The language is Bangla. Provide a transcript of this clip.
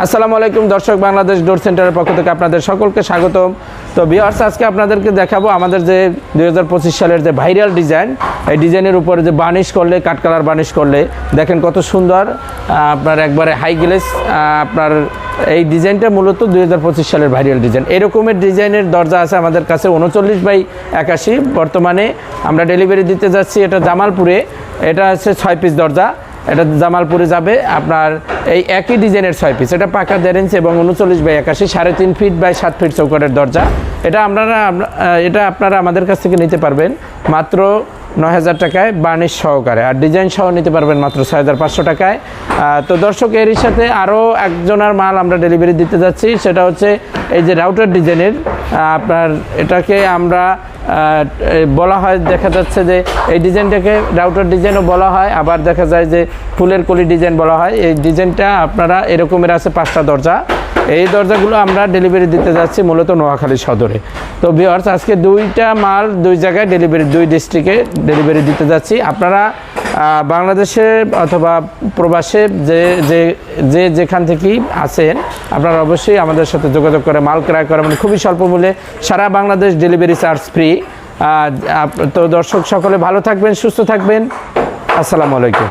আসসালামু আলাইকুম, দর্শক বাংলাদেশ ডোর সেন্টারের পক্ষ থেকে আপনাদের সকলকে স্বাগতম। তো বিহার্স আজকে আপনাদেরকে দেখাবো আমাদের যে দু হাজার পঁচিশ সালের যে ভাইরাল ডিজাইন এই ডিজাইনের উপরে যে বার্নিশ করলে কাট কালার বার্নিশ করলে, দেখেন কত সুন্দর আপনার একবারে হাই গ্লেস আপনার এই ডিজাইনটা মূলত দুই সালের ভাইরাল ডিজাইন এরকমের ডিজাইনের দরজা আছে আমাদের কাছে উনচল্লিশ বাই একাশি। বর্তমানে আমরা ডেলিভারি দিতে যাচ্ছি এটা জামালপুরে। এটা হচ্ছে ছয় পিস দরজা। এটা জামালপুরে যাবে, আপনার এই একই ডিজাইনের ছয় পিস এটা পাকা দেড় ইঞ্চি এবং উনচল্লিশ বাই একাশি, সাড়ে তিন ফিট বাই সাত ফিট চৌকাটের দরজা। এটা আপনারা এটা আপনারা আমাদের কাছ থেকে নিতে পারবেন মাত্র নয় হাজার টাকায় বার্নিশ সহকারে। আর ডিজাইন সহ নিতে পারবেন মাত্র ছয় হাজার পাঁচশো টাকায়। তো দর্শক এরই সাথে আরও একজনের মাল আমরা ডেলিভারি দিতে যাচ্ছি। সেটা হচ্ছে এই যে রাউটার ডিজাইনের আপনার এটাকে আমরা বলা হয়, দেখা যাচ্ছে যে এই ডিজাইনটাকে রাউটার ডিজাইনও বলা হয়, আবার দেখা যায় যে ফুলের কলি ডিজাইন বলা হয়। এই ডিজাইনটা আপনারা এরকমের আছে পাঁচটা দরজা। এই দরজাগুলো আমরা ডেলিভারি দিতে যাচ্ছি মূলত নোয়াখালী সদরে। তো ভিওয়ার্স আজকে দুইটা মাল দুই জায়গায় ডেলিভারি, দুই ডিস্ট্রিক্টে ডেলিভারি দিতে যাচ্ছি। আপনারা বাংলাদেশে অথবা প্রবাসে যে যে যে যেখান থেকেই আছেন, আপনারা অবশ্যই আমাদের সাথে যোগাযোগ করে মাল ক্রয় করে মানে খুবই স্বল্প মূল্যে সারা বাংলাদেশ ডেলিভারি চার্জ ফ্রি তো দর্শক সকলে ভালো থাকবেন, সুস্থ থাকবেন। আসসালামু আলাইকুম।